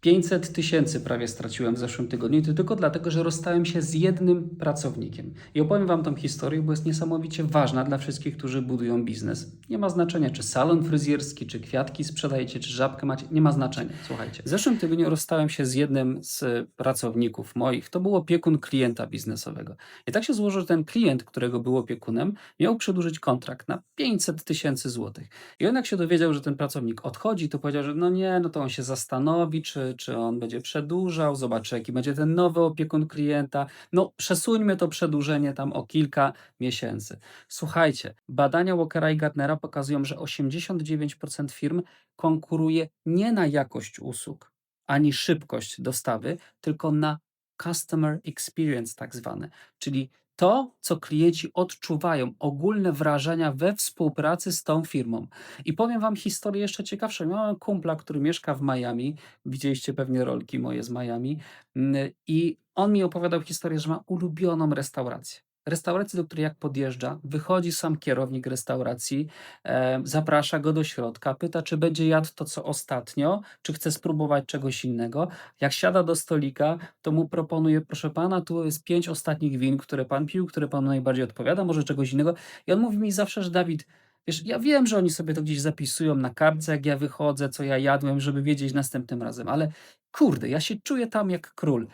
500 tysięcy prawie straciłem w zeszłym tygodniu to tylko dlatego, że rozstałem się z jednym pracownikiem. I opowiem Wam tą historię, bo jest niesamowicie ważna dla wszystkich, którzy budują biznes. Nie ma znaczenia, czy salon fryzjerski, czy kwiatki sprzedajecie, czy żabkę macie, nie ma znaczenia. Słuchajcie. W zeszłym tygodniu rozstałem się z jednym z pracowników moich. To był opiekun klienta biznesowego. I tak się złożyło, że ten klient, którego był opiekunem, miał przedłużyć kontrakt na 500 tysięcy złotych. I on jak się dowiedział, że ten pracownik odchodzi, to powiedział, że no nie, no to on się zastanowi, czy, czy on będzie przedłużał, zobaczy jaki będzie ten nowy opiekun klienta. No przesuńmy to przedłużenie tam o kilka miesięcy. Słuchajcie, badania Walkera i Gartnera pokazują, że 89% firm konkuruje nie na jakość usług, ani szybkość dostawy, tylko na customer experience tak zwane, czyli to, co klienci odczuwają, ogólne wrażenia we współpracy z tą firmą. I powiem Wam historię jeszcze ciekawszą. Miałem kumpla, który mieszka w Miami. Widzieliście pewnie rolki moje z Miami. Mm, I on mi opowiadał historię, że ma ulubioną restaurację. Restaurację, do której jak podjeżdża, wychodzi sam kierownik restauracji, e, zaprasza go do środka, pyta, czy będzie jadł to, co ostatnio, czy chce spróbować czegoś innego. Jak siada do stolika, to mu proponuje, proszę pana, tu jest pięć ostatnich win, które pan pił, które panu najbardziej odpowiada, może czegoś innego. I on mówi mi zawsze, że Dawid, wiesz, ja wiem, że oni sobie to gdzieś zapisują na kartce, jak ja wychodzę, co ja jadłem, żeby wiedzieć następnym razem, ale kurde, ja się czuję tam jak król.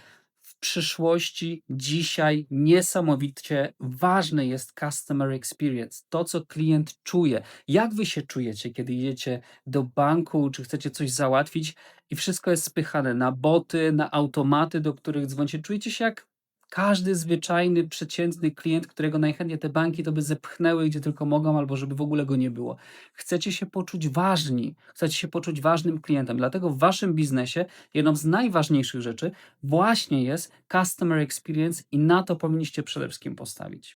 W przyszłości, dzisiaj niesamowicie ważny jest customer experience, to co klient czuje. Jak wy się czujecie, kiedy idziecie do banku, czy chcecie coś załatwić i wszystko jest spychane na boty, na automaty, do których dzwonicie? Czujecie się jak każdy zwyczajny, przeciętny klient, którego najchętniej te banki to by zepchnęły gdzie tylko mogą, albo żeby w ogóle go nie było. Chcecie się poczuć ważni, chcecie się poczuć ważnym klientem. Dlatego w waszym biznesie jedną z najważniejszych rzeczy właśnie jest customer experience i na to powinniście przede wszystkim postawić.